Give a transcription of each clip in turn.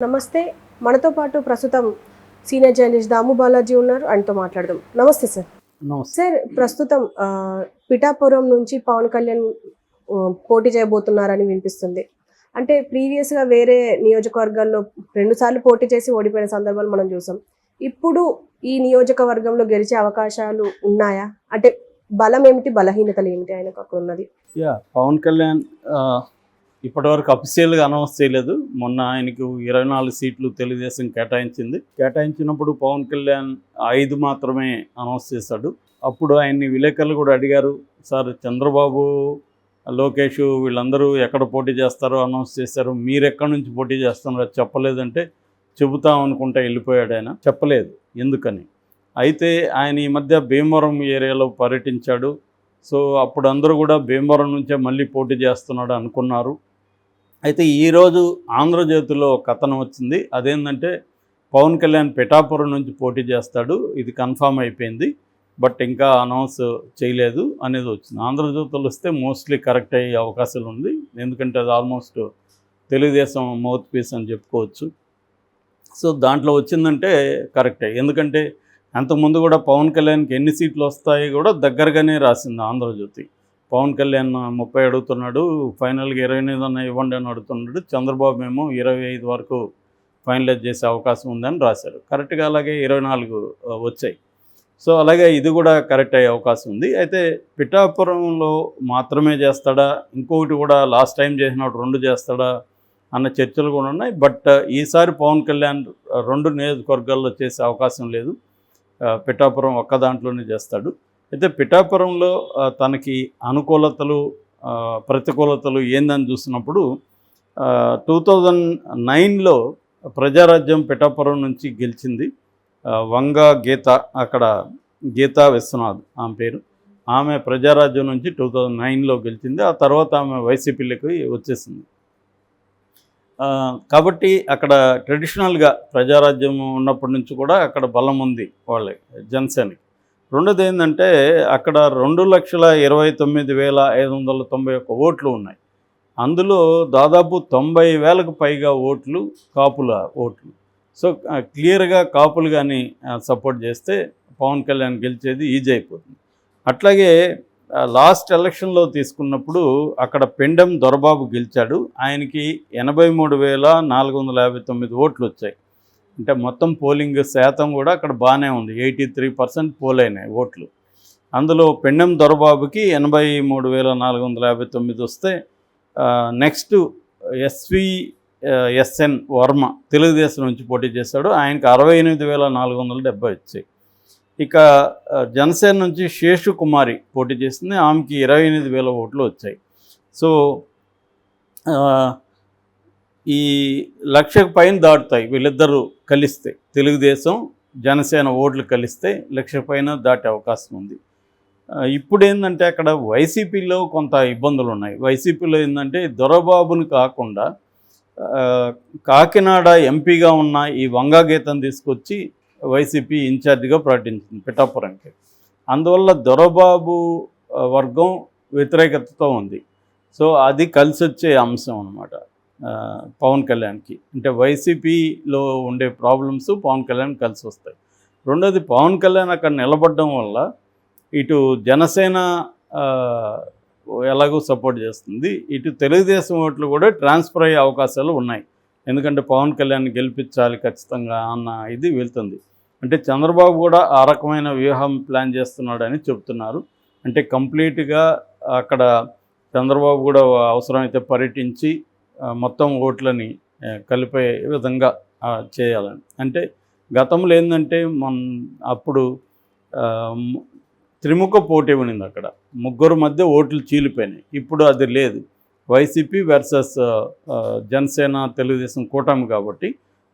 నమస్తే. మనతో పాటు ప్రస్తుతం సీనియర్ జర్నలిస్ట్ దాము బాలాజీ ఉన్నారు. ఆయనతో మాట్లాడదాం. నమస్తే సార్. సార్ ప్రస్తుతం పిఠాపురం నుంచి పవన్ కళ్యాణ్ పోటీ చేయబోతున్నారని వినిపిస్తుంది. అంటే previous గా వేరే నియోజకవర్గాల్లో రెండు సార్లు పోటీ చేసి ఓడిపోయిన సందర్భాలు మనం చూసాం. ఇప్పుడు ఈ నియోజకవర్గంలో గెలిచే అవకాశాలు ఉన్నాయా? అంటే బలం ఏమిటి? బలహీనతలు ఏమిటి? ఆయనకు అక్కడ ఉన్నది యా పవన్ కళ్యాణ్ ఇప్పటివరకు అఫీషియల్గా అనౌన్స్ చేయలేదు. మొన్న ఆయనకు ఇరవై నాలుగు సీట్లు తెలుగుదేశం కేటాయించింది. కేటాయించినప్పుడు పవన్ కళ్యాణ్ ఐదు మాత్రమే అనౌన్స్ చేశాడు. అప్పుడు ఆయన్ని విలేకరులు కూడా అడిగారు సార్ చంద్రబాబు లోకేష్ వీళ్ళందరూ ఎక్కడ పోటీ చేస్తారో అనౌన్స్ చేశారు. మీరు ఎక్కడి నుంచి పోటీ చేస్తున్నారో చెప్పలేదంటే చెబుతాం అనుకుంటా వెళ్ళిపోయాడు ఆయన. చెప్పలేదు ఎందుకని? అయితే ఆయన ఈ మధ్య భీమవరం ఏరియాలో పర్యటించాడు. సో అప్పుడు అందరూ కూడా భీమవరం నుంచే మళ్ళీ పోటీ చేస్తున్నాడు అనుకున్నారు. అయితే ఈరోజు ఆంధ్రజ్యోతిలో కథనం వచ్చింది. అదేంటంటే పవన్ కళ్యాణ్ పిఠాపురం నుంచి పోటీ చేస్తాడు. ఇది కన్ఫామ్ అయిపోయింది. బట్ ఇంకా అనౌన్స్ చేయలేదు అనేది వచ్చింది. ఆంధ్రజ్యోతిలో వస్తే మోస్ట్లీ కరెక్ట్ అయ్యే అవకాశాలు ఉంది. ఎందుకంటే అది ఆల్మోస్ట్ తెలుగుదేశం మౌత్ పీస్ అని చెప్పుకోవచ్చు. సో దాంట్లో వచ్చిందంటే కరెక్టే ఎందుకంటే అంతకుముందు కూడా పవన్ కళ్యాణ్కి ఎన్ని సీట్లు వస్తాయి కూడా దగ్గరగానే రాసింది ఆంధ్రజ్యోతి పవన్ కళ్యాణ్ ముప్పై అడుగుతున్నాడు ఫైనల్గా ఇరవై ఎనిమిది అన్న ఇవ్వండి అని అడుగుతున్నాడు. చంద్రబాబు ఏమో ఇరవై ఐదు వరకు ఫైనలైజ్ చేసే అవకాశం ఉందని రాశారు. కరెక్ట్గా అలాగే ఇరవై నాలుగు వచ్చాయి. సో అలాగే ఇది కూడా కరెక్ట్ అయ్యే అవకాశం ఉంది. అయితే పిఠాపురంలో మాత్రమే చేస్తాడా? ఇంకొకటి కూడా లాస్ట్ టైం చేసినప్పుడు రెండు చేస్తాడా? అన్న చర్చలు కూడా ఉన్నాయి. బట్ ఈసారి పవన్ కళ్యాణ్ రెండు నియోజకవర్గాల్లో చేసే అవకాశం లేదు. పిఠాపురం ఒక్క దాంట్లోనే చేస్తాడు. అయితే పిఠాపురంలో తనకి అనుకూలతలు ప్రతికూలతలు ఏందని చూసినప్పుడు టూ థౌజండ్ నైన్లో ప్రజారాజ్యం పిఠాపురం నుంచి గెలిచింది. వంగ గీత అక్కడ గీతా విశ్వనాథ్ ఆమె పేరు. ఆమె ప్రజారాజ్యం నుంచి టూ థౌజండ్ నైన్లో గెలిచింది. ఆ తర్వాత ఆమె వైసీపీలోకి వచ్చేసింది. కాబట్టి అక్కడ ట్రెడిషనల్గా ప్రజారాజ్యం ఉన్నప్పటి నుంచి కూడా అక్కడ బలం ఉంది వాళ్ళకి జనసేనకి. రెండోది ఏంటంటే అక్కడ రెండు లక్షల ఇరవై తొమ్మిది వేల ఐదు వందల తొంభై ఒక్క ఓట్లు ఉన్నాయి. అందులో దాదాపు తొంభై వేలకు పైగా ఓట్లు కాపుల ఓట్లు. సో క్లియర్గా కాపులు కానీ సపోర్ట్ చేస్తే పవన్ కళ్యాణ్ గెలిచేది ఈజీ అయిపోతుంది. అట్లాగే లాస్ట్ ఎలక్షన్లో తీసుకున్నప్పుడు అక్కడ పెండెం దొరబాబు గెలిచాడు. ఆయనకి ఎనభై మూడు వేల నాలుగు వందల యాభై తొమ్మిది ఓట్లు వచ్చాయి. అంటే మొత్తం పోలింగ్ శాతం కూడా అక్కడ బాగానే ఉంది. ఎయిటీ త్రీ పర్సెంట్ పోల్ అయినాయి ఓట్లు. అందులో పెండెం దొరబాబుకి ఎనభై మూడు వేల నాలుగు వందల యాభై తొమ్మిది వస్తే next SV SN Varma Telugu Desam నుంచి పోటీ చేశాడు. ఆయనకి అరవై ఎనిమిది వేల నాలుగు వందల డెబ్బై వచ్చాయి. ఇక జనసేన నుంచి శేషు కుమారి పోటీ చేసింది. ఆమెకి ఇరవై ఎనిమిది వేల ఓట్లు వచ్చాయి. సో ఈ లక్షకు పైన దాటుతాయి వీళ్ళిద్దరూ కలిస్తే. తెలుగుదేశం జనసేన ఓట్లు కలిస్తే లక్ష పైన దాటే అవకాశం ఉంది. ఇప్పుడు ఏంటంటే అక్కడ వైసీపీలో కొంత ఇబ్బందులు ఉన్నాయి వైసీపీలో ఏంటంటే దొరబాబుని కాకుండా కాకినాడ ఎంపీగా ఉన్న ఈ వంగా గీతం తీసుకొచ్చి వైసీపీ ఇన్ఛార్జిగా ప్రకటించింది పిఠాపురంకి. అందువల్ల దొరబాబు వర్గం వ్యతిరేకతతో ఉంది. సో అది కలిసి వచ్చే అంశం అనమాట పవన్ కళ్యాణ్కి. అంటే వైసీపీలో ఉండే ప్రాబ్లమ్స్ పవన్ కళ్యాణ్ కలిసి వస్తాయి. రెండోది పవన్ కళ్యాణ్ అక్కడ నిలబడడం వల్ల ఇటు జనసేన ఎలాగో సపోర్ట్ చేస్తుంది. ఇటు తెలుగుదేశం ఓట్లు కూడా ట్రాన్స్ఫర్ అయ్యే అవకాశాలు ఉన్నాయి. ఎందుకంటే పవన్ కళ్యాణ్ గెలిపించాలి ఖచ్చితంగా అన్న ఇది వెళ్తుంది. అంటే చంద్రబాబు కూడా ఆ రకమైన వ్యూహం ప్లాన్ చేస్తున్నాడని చెప్తున్నారు. అంటే కంప్లీట్గా అక్కడ చంద్రబాబు కూడా అవసరమైతే పర్యటించి మొత్తం ఓట్లని కలిపే విధంగా చేయాలని. అంటే గతంలో ఏంటంటే మన అప్పుడు త్రిముఖ పోటీ ఉన్నింది అక్కడ. ముగ్గురు మధ్య ఓట్లు చీలిపోయినాయి. ఇప్పుడు అది లేదు. వైసీపీ వర్సెస్ జనసేన తెలుగుదేశం కూటమి కాబట్టి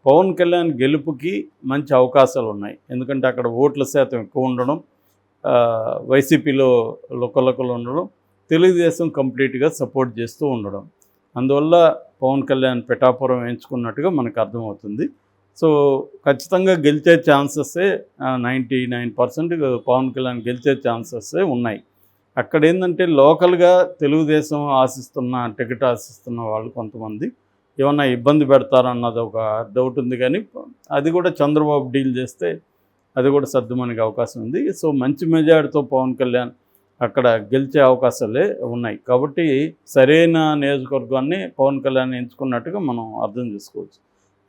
పవన్ కళ్యాణ్ గెలుపుకి మంచి అవకాశాలు ఉన్నాయి. ఎందుకంటే అక్కడ ఓట్ల శాతం ఎక్కువ ఉండడం వైసీపీలో లొక్కలొక్కలు ఉండడం తెలుగుదేశం కంప్లీట్గా సపోర్ట్ చేస్తూ ఉండడం. అందువల్ల పవన్ కళ్యాణ్ పిఠాపురం ఎంచుకున్నట్టుగా మనకు అర్థమవుతుంది. సో ఖచ్చితంగా గెలిచే ఛాన్సెస్సే ninety nine percent Pawan Kalyan గెలిచే ఛాన్సెస్సే ఉన్నాయి. అక్కడ ఏంటంటే లోకల్గా తెలుగుదేశం ఆశిస్తున్న టికెట్ ఆశిస్తున్న వాళ్ళు కొంతమంది ఏమన్నా ఇబ్బంది పెడతారన్నది ఒక డౌట్ ఉంది. కానీ అది కూడా చంద్రబాబు డీల్ చేస్తే అది కూడా సర్దుమనికే అవకాశం ఉంది. సో మంచి మెజార్టీతో పవన్ కళ్యాణ్ అక్కడ గెలిచే అవకాశాలే ఉన్నాయి. కాబట్టి సరైన నియోజకవర్గాన్ని పవన్ కళ్యాణ్ ఎంచుకున్నట్టుగా మనం అర్థం చేసుకోవచ్చు.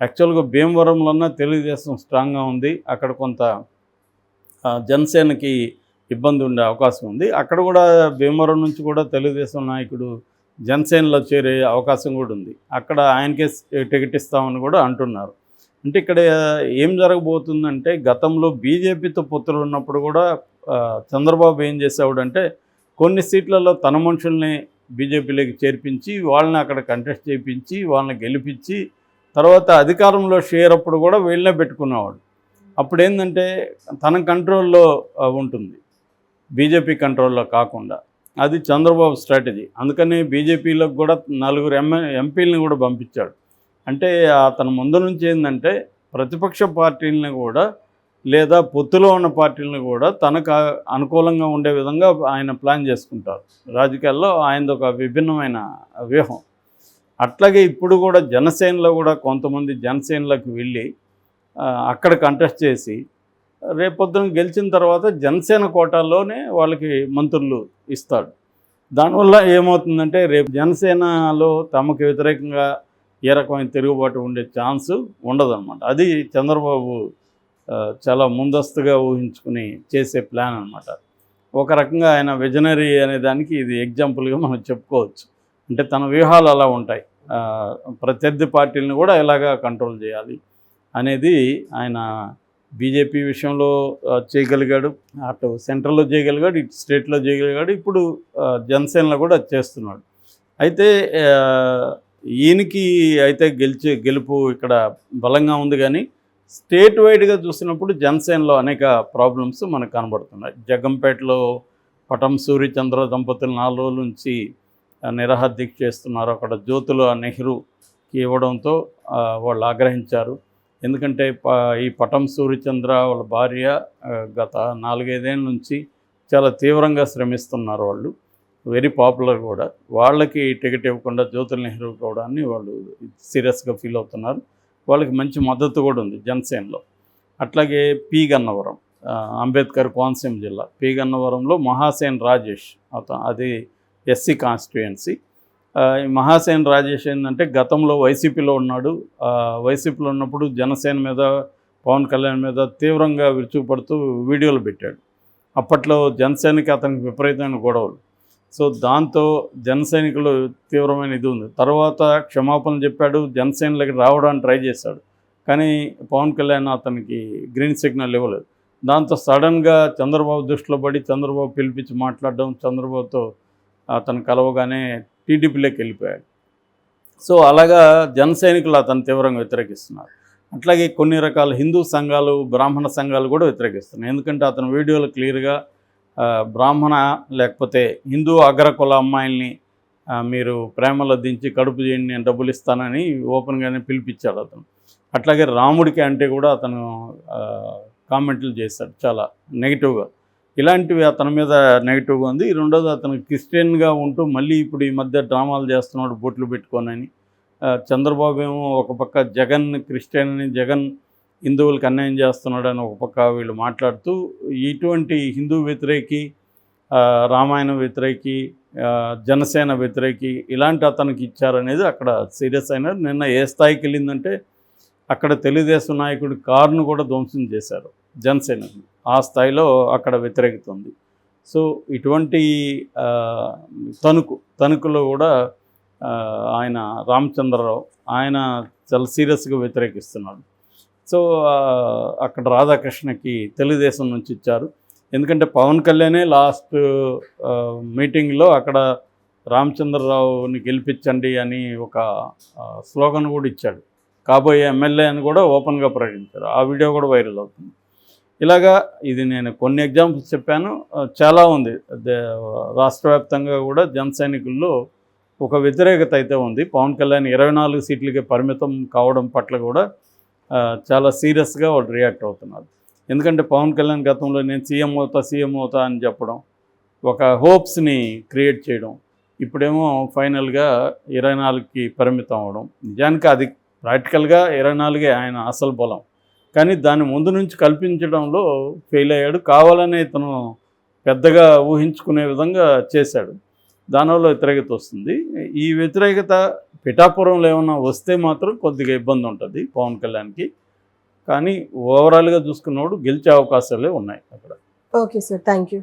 యాక్చువల్గా భీమవరంలోనే తెలుగుదేశం స్ట్రాంగ్గా ఉంది. అక్కడ కొంత జనసేనకి ఇబ్బంది ఉండే అవకాశం ఉంది. అక్కడ కూడా భీమవరం నుంచి కూడా తెలుగుదేశం నాయకుడు జనసేనలో చేరే అవకాశం కూడా ఉంది. అక్కడ ఆయనకే టికెట్ ఇస్తామని కూడా అంటున్నారు. అంటే ఇక్కడ ఏం జరగబోతుందంటే గతంలో బీజేపీతో పొత్తులు ఉన్నప్పుడు కూడా చంద్రబాబు ఏం చేసేవాడంటే కొన్ని సీట్లలో తన మనుషుల్ని బీజేపీలోకి చేర్పించి వాళ్ళని అక్కడ కంటెస్ట్ చేయించి వాళ్ళని గెలిపించి తర్వాత అధికారంలో షేర్ అప్పుడు కూడా వీళ్ళనే పెట్టుకునేవాడు. అప్పుడు ఏంటంటే తన కంట్రోల్లో ఉంటుంది. బీజేపీ కంట్రోల్లో కాకుండా. అది చంద్రబాబు స్ట్రాటజీ అందుకని బీజేపీలోకి కూడా నలుగురు ఎమ్మె ఎంపీలని కూడా పంపించాడు. అంటే అతను ముందు నుంచి ఏంటంటే ప్రతిపక్ష పార్టీలను కూడా లేదా పొత్తులో ఉన్న పార్టీలను కూడా తనకు అనుకూలంగా ఉండే విధంగా ఆయన ప్లాన్ చేసుకుంటారు. రాజకీయాల్లో ఆయనది ఒక విభిన్నమైన వ్యూహం. అట్లాగే ఇప్పుడు కూడా జనసేనలో కూడా కొంతమంది జనసేనలకు వెళ్ళి అక్కడ కంటెస్ట్ చేసి రేపొద్దున గెలిచిన తర్వాత జనసేన కోటాల్లోనే వాళ్ళకి మంత్రులు ఇస్తాడు. దానివల్ల ఏమవుతుందంటే రేపు జనసేనలో తమకు వ్యతిరేకంగా ఏ రకమైన తిరుగుబాటు ఉండే ఛాన్సు ఉండదన్నమాట. అది చంద్రబాబు చాలా ముందస్తుగా ఊహించుకుని చేసే ప్లాన్ అనమాట ఒక రకంగా ఆయన విజనరీ అనే దానికి ఇది ఎగ్జాంపుల్గా మనం చెప్పుకోవచ్చు. అంటే తన వ్యూహాలు అలా ఉంటాయి. ప్రత్యర్థి పార్టీలను కూడా ఎలాగా కంట్రోల్ చేయాలి అనేది ఆయన బీజేపీ విషయంలో చేయగలిగాడు. అటు సెంట్రల్లో చేయగలిగాడు ఇటు స్టేట్లో చేయగలిగాడు ఇప్పుడు జనసేనలో కూడా చేస్తున్నాడు. అయితే ఈయనకి అయితే గెలిచే గెలుపు ఇక్కడ బలంగా ఉంది కానీ స్టేట్ వైడ్గా చూసినప్పుడు జనసేనలో అనేక ప్రాబ్లమ్స్ మనకు కనబడుతున్నాయి. జగంపేటలో పటం సూర్యచంద్ర దంపతులు నాలుగు రోజుల నుంచి ఆ, నిరాహార దీక్ష చేస్తున్నారు. అక్కడ జ్యోతులు నెహ్రూకి ఇవ్వడంతో వాళ్ళు ఆగ్రహించారు. ఎందుకంటే ప- ఈ పటం సూర్యచంద్ర వాళ్ళ భార్య గత నాలుగైదేళ్ళ నుంచి చాలా తీవ్రంగా శ్రమిస్తున్నారు వాళ్ళు. వెరీ పాపులర్ కూడా. వాళ్ళకి టికెట్ ఇవ్వకుండా జ్యోతుల నెహ్రూ ఇవ్వడాన్ని వాళ్ళు సీరియస్గా ఫీల్ అవుతున్నారు. వాళ్ళకి మంచి మద్దతు కూడా ఉంది జనసేనలో. అట్లాగే పి. గన్నవరం అంబేద్కర్ కోనసీమ జిల్లా. పి. గన్నవరంలో మహాసేన్ రాజేష్ అత అది ఎస్సీ కాన్స్టిట్యుయెన్సీ. మహాసేన్ రాజేష్ ఏంటంటే గతంలో వైసీపీలో ఉన్నాడు. వైసీపీలో ఉన్నప్పుడు జనసేన మీద పవన్ కళ్యాణ్ మీద తీవ్రంగా విరుచుకుపడుతూ వీడియోలు పెట్టాడు. అప్పట్లో జనసేనకి అతనికి విపరీతమైన గొడవలు. సో దాంతో జనసైనికులు తీవ్రమైన ఇది ఉంది. తర్వాత క్షమాపణ చెప్పాడు జనసేనలోకి రావడానికి ట్రై చేశాడు. కానీ పవన్ కళ్యాణ్ అతనికి గ్రీన్ సిగ్నల్ ఇవ్వలేదు. దాంతో సడన్గా చంద్రబాబు దృష్టిలో పడి చంద్రబాబు పిలిపించి మాట్లాడడం చంద్రబాబుతో అతను కలవగానే టీడీపీలోకి వెళ్ళిపోయాడు. సో అలాగా జనసైనికులు అతను తీవ్రంగా వ్యతిరేకిస్తున్నారు. అట్లాగే కొన్ని రకాల హిందూ సంఘాలు బ్రాహ్మణ సంఘాలు కూడా వ్యతిరేకిస్తున్నాయి. ఎందుకంటే అతని వీడియోలు క్లియర్గా బ్రాహ్మణ లేకపోతే హిందూ అగ్రకుల అమ్మాయిల్ని మీరు ప్రేమలో దించి కడుపు చేయండి నేను డబ్బులు ఇస్తానని ఓపెన్గానే పిలిపించాడు అతను. అట్లాగే రాముడికి అంటే కూడా అతను కామెంట్లు చేశాడు చాలా నెగిటివ్గా ఇలాంటివి అతని మీద నెగిటివ్గా ఉంది. రెండోది అతను క్రిస్టియన్గా ఉంటూ మళ్ళీ ఇప్పుడు ఈ మధ్య డ్రామాలు చేస్తున్నాడు బొట్లు పెట్టుకోనని చంద్రబాబు ఏమో ఒక పక్క జగన్ క్రిస్టియన్ అని జగన్ హిందువులకు అన్యాయం చేస్తున్నాడని ఒక పక్క వీళ్ళు మాట్లాడుతూ ఇటువంటి హిందూ వ్యతిరేకి రామాయణ వ్యతిరేకి జనసేన వ్యతిరేకి ఇలాంటి అతనికి ఇచ్చారనేది అక్కడ సీరియస్ అయినారు నిన్న ఏ స్థాయికి వెళ్ళిందంటే అక్కడ తెలుగుదేశం నాయకుడి కారును కూడా ధ్వంసం చేశారు జనసేన ఆ స్థాయిలో అక్కడ వ్యతిరేకత ఉంది సో ఇటువంటి తణుకు తణుకులో కూడా ఆయన రామచంద్రరావు ఆయన చాలా సీరియస్గా వ్యతిరేకిస్తున్నాడు. సో అక్కడ రాధాకృష్ణకి తెలుగుదేశం నుంచి ఇచ్చారు. ఎందుకంటే పవన్ కళ్యాణే లాస్ట్ మీటింగ్లో అక్కడ రామచంద్రరావుని గెలిపించండి అని ఒక స్లోగన్ కూడా ఇచ్చాడు. కాబోయే ఎమ్మెల్యే అని కూడా ఓపెన్గా ప్రకటించారు. ఆ వీడియో కూడా వైరల్ అవుతుంది. ఇలాగా ఇది నేను కొన్ని ఎగ్జాంపుల్స్ చెప్పాను. చాలా ఉంది. రాష్ట్ర వ్యాప్తంగా కూడా జన సైనికుల్లో ఒక వ్యతిరేకత అయితే ఉంది. పవన్ కళ్యాణ్ ఇరవై నాలుగు సీట్లకి పరిమితం కావడం పట్ల కూడా చాలా సీరియస్గా వాళ్ళు రియాక్ట్ అవుతున్నారు ఎందుకంటే పవన్ కళ్యాణ్ గతంలో నేను సీఎం అవుతా సీఎం అవుతా అని చెప్పడం ఒక హోప్స్ని క్రియేట్ చేయడం ఇప్పుడేమో ఫైనల్గా ఇరవై నాలుగుకి పరిమితం అవడం నిజానికి అది ప్రాక్టికల్గా ఇరవై నాలుగే ఆయన అసలు బలం. కానీ దాని ముందు నుంచి కల్పించడంలో ఫెయిల్ అయ్యాడు. కావాలనే ఇతను పెద్దగా ఊహించుకునే విధంగా చేశాడు. దానివల్ల వ్యతిరేకత వస్తుంది. ఈ వ్యతిరేకత పిఠాపురంలో ఏమన్నా వస్తే మాత్రం కొద్దిగా ఇబ్బంది ఉంటుంది పవన్ కళ్యాణ్కి. కానీ ఓవరాల్గా చూసుకున్నప్పుడు గెలిచే అవకాశాలే ఉన్నాయి అక్కడ. Okay sir. Thank you